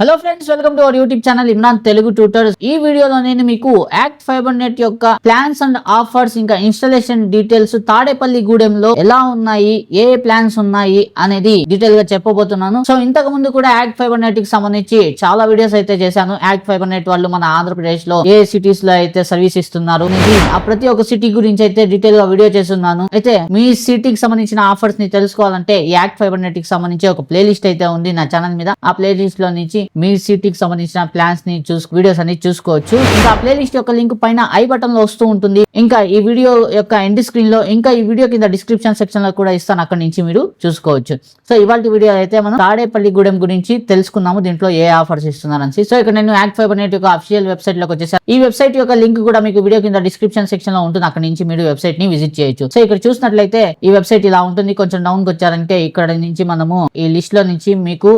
Hello friends welcome to our YouTube channel Imran Telugu tutors ఈ వీడియోలో నేను మీకు యాక్ట్ ఫైబర్ నెట్ యొక్క ప్లాన్స్ అండ్ ఆఫర్స్ ఇంకా ఇన్స్టాలేషన్ డీటెయిల్స్ తాడేపల్లి గూడెంలో ఎలా ఉన్నాయి ఏ ప్లాన్స్ ఉన్నాయి అనేది డీటెయిల్గా చెప్పబోతున్నాను. సో ఇంతకు ముందు కూడా యాక్ట్ ఫైబర్ నెట్కి సంబంధించి చాలా వీడియోస్ అయితే చేశాను. యాక్ట్ ఫైబర్ నెట్ వాళ్ళు మన ఆంధ్రప్రదేశ్లో ఏ సిటీస్లో అయితే సర్వీస్ ఇస్తున్నారు ఆ ప్రతి ఒక్క సిటీ గురించి అయితే డీటెయిల్గా వీడియో చేస్తున్నాను. అయితే మీ సిటీకి సంబంధించిన ఆఫర్స్ని తెలుసుకోవాలంటే ఈ యాక్ట్ ఫైబర్ నెట్కి సంబంధించి ఒక ప్లే లిస్ట్ అయితే ఉంది నా ఛానల్ మీద. ఆ ప్లే లిస్ట్లో నుంచి మీ సిటీకి సంబంధించిన ప్లాన్స్ని చూసు వీడియోస్ అన్ని చూసుకోవచ్చు. ఇంకా ప్లే లిస్ట్ యొక్క లింక్ పైన ఐ బటన్లో వస్తూ ఉంటుంది. ఇంకా ఈ వీడియో యొక్క ఎండ్ స్క్రీన్లో ఇంకా ఈ వీడియో కింద డిస్క్రిప్షన్ సెక్షన్లో కూడా ఇస్తాను అక్కడ నుంచి మీరు చూసుకోవచ్చు. సో ఇవాళ వీడియో అయితే మనం తాడేపల్లి గూడెం గురించి తెలుసుకున్నాము. దీంట్లో ఏ ఆఫర్స్ ఇస్తున్నారని. సో ఇక్కడ నేను యాక్ట్ ఫైబర్ నెట్ యొక్క అఫిషియల్ వెబ్సైట్లోకి వచ్చేసాను ఈ వెబ్సైట్ యొక్క లింక్ కూడా మీకు వీడియో కింద డిస్క్రిప్షన్ సెక్షన్లో ఉంటుంది. అక్కడ నుంచి మీరు వెబ్సైట్ని విజిట్ చేయొచ్చు. సో ఇక్కడ చూసినట్లయితే ఈ వెబ్సైట్ ఇలా ఉంటుంది. కొంచెం డౌన్కి వచ్చారంటే ఇక్కడ నుంచి మనము ఈ లిస్ట్లో నుంచి మీకు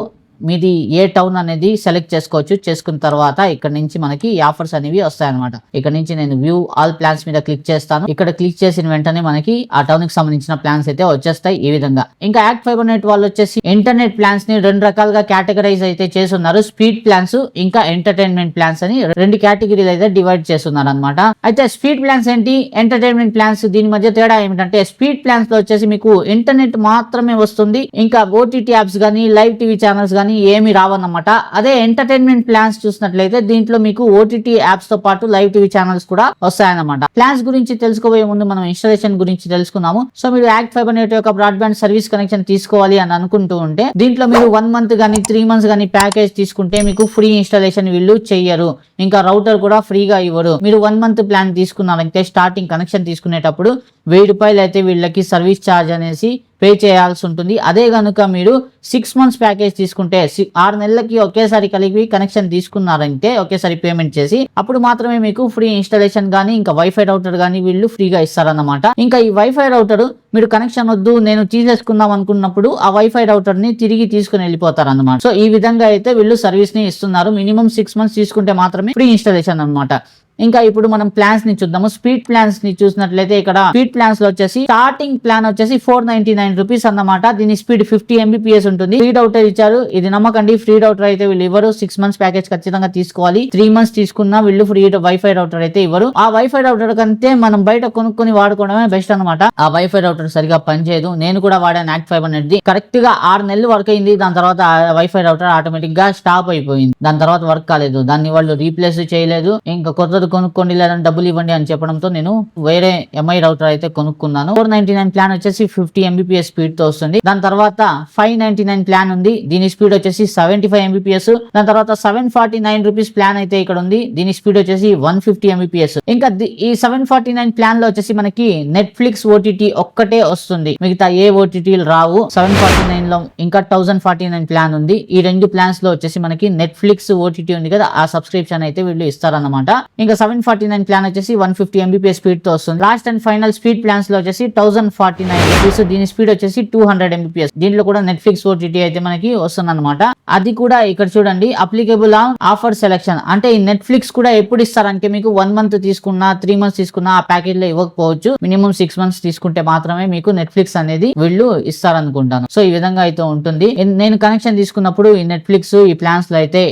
మీది ఏ టౌన్ అనేది సెలెక్ట్ చేసుకోవచ్చు. చేసుకున్న తర్వాత ఇక్కడ నుంచి మనకి ఆఫర్స్ అనేవి వస్తాయన్నమాట. ఇక్కడ నుంచి నేను వ్యూ ఆల్ ప్లాన్స్ మీద క్లిక్ చేస్తాను. ఇక్కడ క్లిక్ చేసిన వెంటనే మనకి ఆ టౌన్కి సంబంధించిన ప్లాన్స్ అయితే వచ్చేస్తాయి ఈ విధంగా. ఇంకా యాక్ట్ ఫైబర్ నెట్ వాళ్ళు వచ్చేసి ఇంటర్నెట్ ప్లాన్స్ని రెండు రకాలుగా కేటగరైజ్ అయితే చేస్తున్నారు. స్పీడ్ ప్లాన్స్ ఇంకా ఎంటర్టైన్మెంట్ ప్లాన్స్ అని రెండు కేటగిరీలు అయితే డివైడ్ చేస్తున్నారు అనమాట అయితే స్పీడ్ ప్లాన్స్ ఏంటి? Entertainment plans. దీని మధ్య తేడా ఏమిటంటే స్పీడ్ ప్లాన్స్లో వచ్చేసి మీకు ఇంటర్నెట్ మాత్రమే వస్తుంది. ఇంకా ఓటీటీ యాప్స్ కానీ లైవ్ టీవీ ఛానల్స్ కానీ ఏమి రావన్నమాట. అదే ఎంటర్టైన్మెంట్ ప్లాన్స్ చూసినట్లయితే దీంట్లో మీకు ఓటీటీ యాప్స్తో పాటు లైవ్ టీవీ ఛానల్స్ కూడా వస్తాయన్నమాట. ప్లాన్స్ గురించి తెలుసుకోబోయే ముందు మనం ఇన్స్టాలేషన్ గురించి తెలుసుకున్నాము సో మీరు యాక్ట్ ఫైబర్ నెట్ యొక్క బ్రాడ్బ్యాండ్ సర్వీస్ కనెక్షన్ తీసుకోవాలి అని అనుకుంటూ ఉంటే దీంట్లో మీరు వన్ మంత్ కానీ త్రీ మంత్స్ కానీ ప్యాకేజ్ తీసుకుంటే మీకు ఫ్రీ ఇన్స్టాలేషన్ వీళ్ళు చెయ్యరు. ఇంకా రౌటర్ కూడా ఫ్రీగా ఇవ్వరు. మీరు వన్ మంత్ ప్లాన్ తీసుకున్నారంటే స్టార్టింగ్ కనెక్షన్ తీసుకునేటప్పుడు వెయ్యి రూపాయలు అయితే వీళ్ళకి సర్వీస్ ఛార్జ్ అనేసి పే చేయాల్సి ఉంటుంది. అదే కనుక మీరు సిక్స్ మంత్స్ ప్యాకేజ్ తీసుకుంటే ఆరు నెలలకి ఒకేసారి కలిగి కనెక్షన్ తీసుకున్నారంటే ఒకేసారి పేమెంట్ చేసి అప్పుడు మాత్రమే మీకు ఫ్రీ ఇన్స్టాలేషన్ కానీ ఇంకా వైఫై రౌటర్ కానీ వీళ్ళు ఫ్రీగా ఇస్తారన్నమాట. ఇంకా ఈ వైఫై రౌటర్ మీరు కనెక్షన్ వద్దు నేను తీసేసుకుందాం అనుకున్నప్పుడు ఆ వైఫై రౌటర్ని తిరిగి తీసుకుని వెళ్ళిపోతారు అనమాట సో ఈ విధంగా అయితే వీళ్ళు సర్వీస్ని ఇస్తున్నారు. మినిమం సిక్స్ మంత్స్ తీసుకుంటే మాత్రమే ఫ్రీ ఇన్స్టాలేషన్ అనమాట ఇంకా ఇప్పుడు మనం ప్లాన్స్ని చూద్దాము. స్పీడ్ ప్లాన్స్ని చూసినట్లయితే ఇక్కడ స్పీడ్ ప్లాన్స్లో వచ్చేసి స్టార్టింగ్ ప్లాన్ వచ్చేసి ఫోర్ నైన్టీ నైన్ రూపీస్ అన్నమాట. దీని స్పీడ్ ఫిఫ్టీ ఎంబీపీఎస్ ఉంటుంది. ఫ్రీ డౌటర్ ఇచ్చారు. ఇది నమ్మకండి. ఫ్రీ డౌటర్ అయితే వీళ్ళు ఇవ్వరు. సిక్స్ మంత్స్ ప్యాకేజ్ ఖచ్చితంగా తీసుకోవాలి. త్రీ మంత్స్ తీసుకున్నా వీళ్ళు ఫ్రీ వైఫై డౌటర్ అయితే ఇవ్వరు. ఆ వైఫై డౌటర్ కంటే మనం బయట కొనుక్కొని వాడుకోవడమే బెస్ట్ అనమాట ఆ వైఫై డౌటర్ సరిగా పనిచేయదు. నేను కూడా వాడాను యాక్ట్ ఫైవ్ అనేది. కరెక్ట్గా ఆరు నెలలు వర్క్ అయింది. దాని తర్వాత వైఫై డౌటర్ ఆటోమేటిక్గా స్టాప్ అయిపోయింది. దాని తర్వాత వర్క్ కాలేదు. దాన్ని వాళ్ళు రీప్లేస్ చేయలేదు. ఇంకా రౌటర్ కొనుక్కోండి లేదా డబ్బులు ఇవ్వండి అని చెప్పడంతో నేను వేరే ఎంఐ రౌటర్ అయితే కొనుక్కున్నాను. ఫోర్ నైన్టీ నైన్ ప్లాన్ వచ్చేసి ఫిఫ్టీ ఎంబీపీఎస్ స్పీడ్తో వస్తుంది. దాని తర్వాత ఫైవ్ నైన్ ప్లాన్ ఉంది. దీని స్పీడ్ వచ్చేసి సెవెంటీ ఫైవ్ ఎంబీపీఎస్ దాని తర్వాత seven forty nine rupees plan అయితే ఇక్కడ ఉంది. దీని స్పీడ్ వచ్చేసి వన్ ఫిఫ్టీ ఎంబీపీఎస్ ఇంకా ఈ సెవెన్ ఫార్టీ నైన్ ప్లాన్లో వచ్చేసి మనకి నెట్ఫ్లిక్స్ ఓటీటీ ఒక్కటే వస్తుంది. మిగతా ఏ ఓటీటీలు రావు. సెవెన్ ఫార్టీ నైన్లో ఇంకా థౌసండ్ ఫార్టీ నైన్ ప్లాన్ ఉంది. ఈ రెండు ప్లాన్స్లో వచ్చేసి మనకి నెట్ఫ్లిక్స్ ఓటీటీ ఉంది కదా. ఆ సబ్స్క్రిప్షన్ అయితే వీళ్ళు ఇస్తారన్నమాట. ఇంకా సెవెన్ ఫార్టీ నైన్ ప్లాన్ వచ్చేసి వన్ ఫిఫ్టీ ఎంబీపీఎస్ స్పీడ్తో వస్తుంది. లాస్ట్ అండ్ ఫైనల్ స్పీడ్ ప్లాన్స్లో వచ్చేసి థౌసండ్ ఫార్టీ నైన్ రూపీస్ దీని స్పీడ్ వచ్చేసి టూ హండ్రెడ్ ఎంబీపీఎస్ దీంట్లో కూడా నెట్ఫ్లిక్స్ ఓటీటీ అయితే మనకి వస్తుంది అనమాట అది కూడా ఇక్కడ చూడండి అప్లికేబుల్ ఆఫర్ సెలెక్షన్ అంటే ఈ నెట్ఫ్లిక్స్ కూడా ఎప్పుడు ఇస్తారంటే మీకు వన్ మంత్ తీసుకున్నా త్రీ మంత్స్ తీసుకున్నా ఆ ప్యాకేజ్లో ఇవ్వకపోవచ్చు. మినిమం సిక్స్ మంత్స్ తీసుకుంటే మాత్రమే మీకు నెట్ఫ్లిక్స్ అనేది వీళ్ళు ఇస్తారనుకుంటాను. సో ఈ విధంగా అయితే ఉంటుంది. నేను కనెక్షన్ తీసుకున్నప్పుడు ఈ నెట్ఫ్లిక్స్ ఈ ప్లాన్స్లో అయితే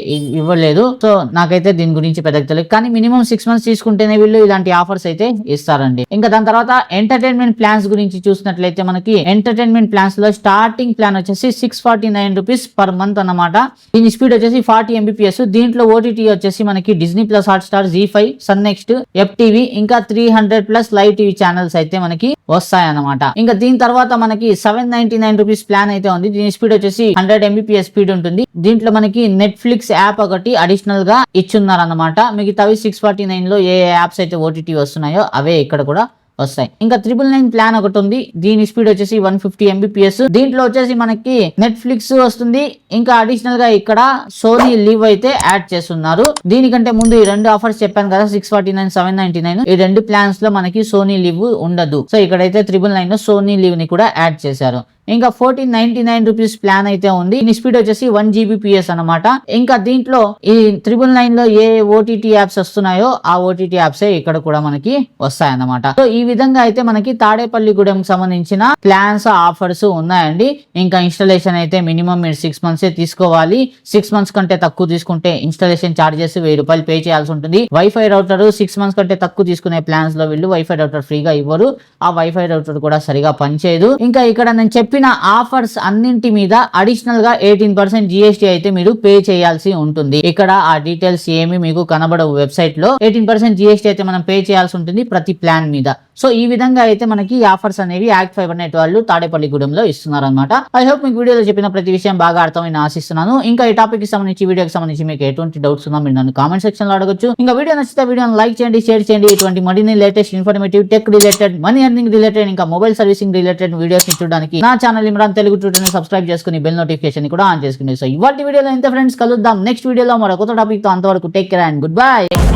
ఇవ్వలేదు. సో నాకైతే దీని గురించి పెద్దగా తెలియదు. కానీ మినిమం సిక్స్ మంత్స్ తీసుకుంటేనే వీళ్ళు ఇలాంటి ఆఫర్స్ అయితే ఇస్తారండి. ఇంకా దాని తర్వాత ఎంటర్టైన్మెంట్ ప్లాన్స్ గురించి చూసినట్లయితే మనకి ఎంటర్టైన్మెంట్ ప్లాన్స్లో స్టార్టింగ్ ప్లాన్ వచ్చేసి six forty nine rupees per month అన్నమాట. దీని స్పీడ్ వచ్చేసి ఫార్టీ ఎంబీపీఎస్ దీంట్లో ఓటీటీ వచ్చేసి మనకి Disney plus Hotstar Zee five Sun next F TV ఇంకా three hundred plus live TV channels అయితే మనకి వస్తాయన్నమాట. ఇంకా దీని తర్వాత మనకి seven ninety nine rupees plan అయితే ఉంది. దీని స్పీడ్ వచ్చేసి హండ్రెడ్ ఎంబీపీఎస్ స్పీడ్ ఉంటుంది. దీంట్లో మనకి నెట్ఫ్లిక్స్ యాప్ ఒకటి అడిషనల్గా ఇచ్చున్నారు అనమాట మిగతావి సిక్స్ ఫార్టీ నైన్లో ఏ యాప్స్ అయితే ఓటీటీ వస్తున్నాయో అవే ఇక్కడ కూడా వస్తాయి. ఇంకా త్రిబుల్ నైన్ ప్లాన్ ఒకటి ఉంది. దీని స్పీడ్ వచ్చేసి వన్ ఫిఫ్టీ ఎంబీపీఎస్ దీంట్లో వచ్చేసి మనకి నెట్ఫ్లిక్స్ వస్తుంది. ఇంకా అడిషనల్గా ఇక్కడ సోనీ లీవ్ అయితే యాడ్ చేస్తున్నారు. దీనికంటే ముందు ఈ రెండు ఆఫర్స్ చెప్పాను కదా six forty nine seven ninety nine ఈ రెండు ప్లాన్స్లో మనకి సోనీ లీవ్ ఉండదు. సో ఇక్కడైతే త్రిబుల్ నైన్లో సోనీ లీవ్ని కూడా యాడ్ చేశారు. ఇంకా fourteen ninety nine rupees plan అయితే ఉంది. దీని స్పీడ్ వచ్చేసి వన్ జీబీపీఎస్ అనమాట ఇంకా దీంట్లో ఈ త్రిబుల్ నైన్లో ఏ ఓటీటీ యాప్స్ వస్తున్నాయో ఆ ఓటీటీ యాప్స్ ఇక్కడ కూడా మనకి వస్తాయన్నమాట. సో ఈ విధంగా అయితే మనకి తాడేపల్లిగూడెం సంబంధించిన ప్లాన్స్ ఆఫర్స్ ఉన్నాయండి. ఇంకా ఇన్స్టాలేషన్ అయితే మినిమం మీరు సిక్స్ మంత్స్ తీసుకోవాలి. సిక్స్ మంత్స్ కంటే తక్కువ తీసుకుంటే ఇన్స్టాలేషన్ చార్జెస్ వెయ్యి రూపాయలు పే చేయాల్సి ఉంటుంది. వైఫై రౌటర్ సిక్స్ మంత్స్ కంటే తక్కువ తీసుకునే ప్లాన్స్లో వీళ్ళు వైఫై రౌటర్ ఫ్రీగా ఇవ్వరు. ఆ వైఫై రౌటర్ కూడా సరిగా పనిచేయదు. ఇంకా ఇక్కడ నేను చెప్పిన ఆఫర్స్ అన్నింటి మీద అడిషనల్గా ఎయిటీన్ పర్సెంట్ జిఎస్టీ అయితే మీరు పే చేయాల్సి ఉంటుంది. ఇక్కడ ఆ డీటెయిల్స్ ఏమి మీకు కనబడవు వెబ్సైట్లో. ఎయిటీన్ పర్సెంట్ జిఎస్టీ అయితే మనం పే చేయాల్సి ఉంటుంది ప్రతి ప్లాన్ మీద. సో ఈ విధంగా అయితే మనకి ఆఫర్స్ అనేవి యాక్ట్ ఫైబర్ నెట్ వాళ్ళు తాడేపల్లిగూడెంలో ఇస్తున్నారు అనమాట ఐ హోప్ మీకు వీడియోలో చెప్పిన ప్రతి విషయం బాగా అర్థమైన ఆశిస్తున్నాను. ఇంకా ఈ టాపిక్కి సంబంధించి వీడియోకి సంబంధించి మీకు ఎటువంటి డౌట్స్ ఉన్నా మీరు నన్ను కామెంట్ సెక్షన్లో అడగచ్చు. ఇంకా వీడియో నచ్చితే వీడియోని లైక్ చేయండి షేర్ చేయండి. ఇటువంటి మరిన్ని latest informative tech related money earning related ఇంకా మొబైల్ సర్వీసింగ్ రిలేటెడ్ వీడియోస్ని చూడడానికి నా channel Imran Telugu tutor subscribe చేసుకుని బెల్ నోటిఫికేషన్ కూడా ఆన్ చేసుకుని సో ఇవాటి వీడియోలో ఎంత ఫ్రెండ్స్ కలుద్దాం. నెక్స్ట్ వీడియోలో మరో కొత్త టాపిక్ అంతవరకు take care and good bye